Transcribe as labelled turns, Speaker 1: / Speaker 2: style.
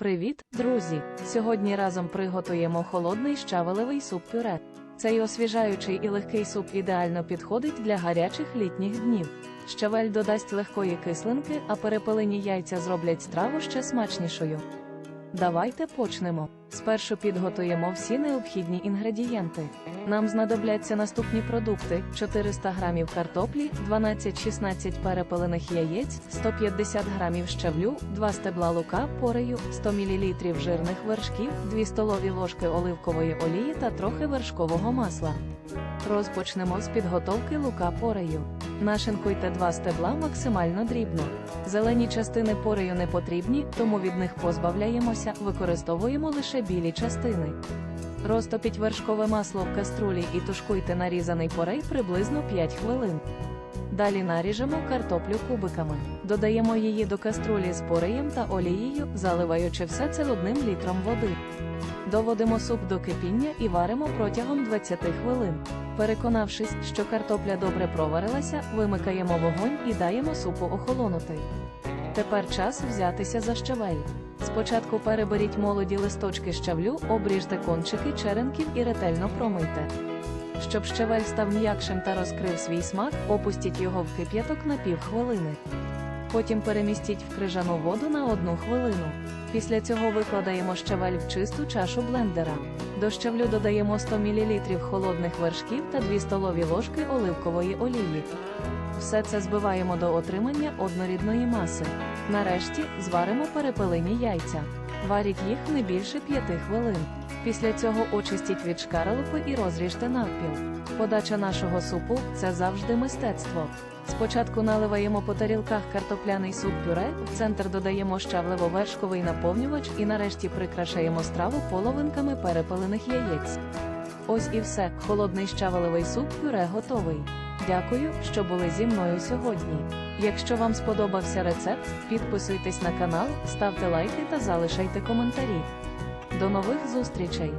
Speaker 1: Привіт, друзі! Сьогодні разом приготуємо холодний щавелевий суп-пюре. Цей освіжаючий і легкий суп ідеально підходить для гарячих літніх днів. Щавель додасть легкої кислинки, а перепелені яйця зроблять страву ще смачнішою. Давайте почнемо. Спершу підготуємо всі необхідні інгредієнти. Нам знадобляться наступні продукти: 400 грамів картоплі, 12-16 перепелених яєць, 150 грамів щавлю, 2 стебла лука, порею, 100 мл жирних вершків, 2 столові ложки оливкової олії та трохи вершкового масла. Розпочнемо з підготовки лука порею. Нашинкуйте два стебла максимально дрібно. Зелені частини порею не потрібні, тому від них позбавляємося, використовуємо лише білі частини. Розтопіть вершкове масло в каструлі і тушкуйте нарізаний порей приблизно 5 хвилин. Далі наріжемо картоплю кубиками. Додаємо її до каструлі з пореєм та олією, заливаючи все це одним літром води. Доводимо суп до кипіння і варимо протягом 20 хвилин. Переконавшись, що картопля добре проварилася, вимикаємо вогонь і даємо супу охолонути. Тепер час взятися за щавель. Спочатку переберіть молоді листочки щавлю, обріжте кончики черенків і ретельно промийте. Щоб щавель став м'якшим та розкрив свій смак, опустіть його в кип'яток на півхвилини. Потім перемістіть в крижану воду на одну хвилину. Після цього викладаємо щавель в чисту чашу блендера. До щавлю додаємо 100 мл холодних вершків та 2 столові ложки оливкової олії. Все це збиваємо до отримання однорідної маси. Нарешті зваримо перепелені яйця. Варіть їх не більше 5 хвилин. Після цього очистіть від шкаралупи і розріжте навпіл. Подача нашого супу це завжди мистецтво. Спочатку наливаємо по тарілках картопляний суп пюре, в центр додаємо щавлево-вершковий наповнювач і нарешті прикрашаємо страву половинками перепелених яєць. Ось і все, холодний щавелевий суп пюре готовий. Дякую, що були зі мною сьогодні. Якщо вам сподобався рецепт, підписуйтесь на канал, ставте лайки та залишайте коментарі. До нових зустрічей!